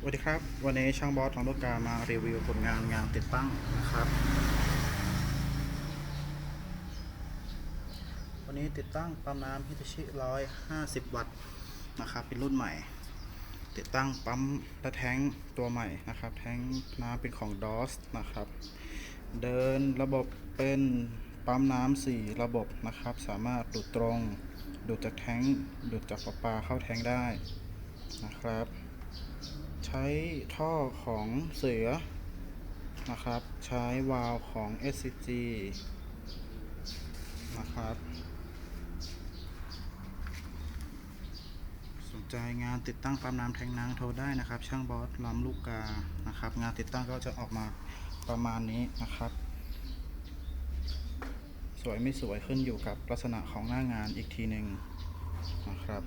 สวัสดีครับ วันนี้ช่างบอสของลูกกามารีวิวผลงานงานติดตั้งนะครับ วันนี้ติดตั้งปั๊มน้ำฮิตาชิ150วัตต์นะครับ เป็นรุ่นใหม่ ติดตั้งปั๊มและแท้งตัวใหม่นะครับ แท้งน้ำเป็นของ DOS นะครับ เดินระบบเป็นปั๊มน้ำสี่ระบบนะครับ สามารถดูดตรง ดูดจากแท้งดูดจากประปาเข้าแท้งได้นะครับ ใช้ท่อของเสือนะครับ ใช้วาล์วของ SCG นะครับ สนใจงานติดตั้งปั๊มน้ำแทงน้ำโทรได้นะครับ ช่างบอสลำลูกกา นะครับ งานติดตั้งก็จะออกมาประมาณนี้นะครับ สวยไม่สวยขึ้นอยู่กับลักษณะของหน้างานอีกทีหนึ่งนะครับ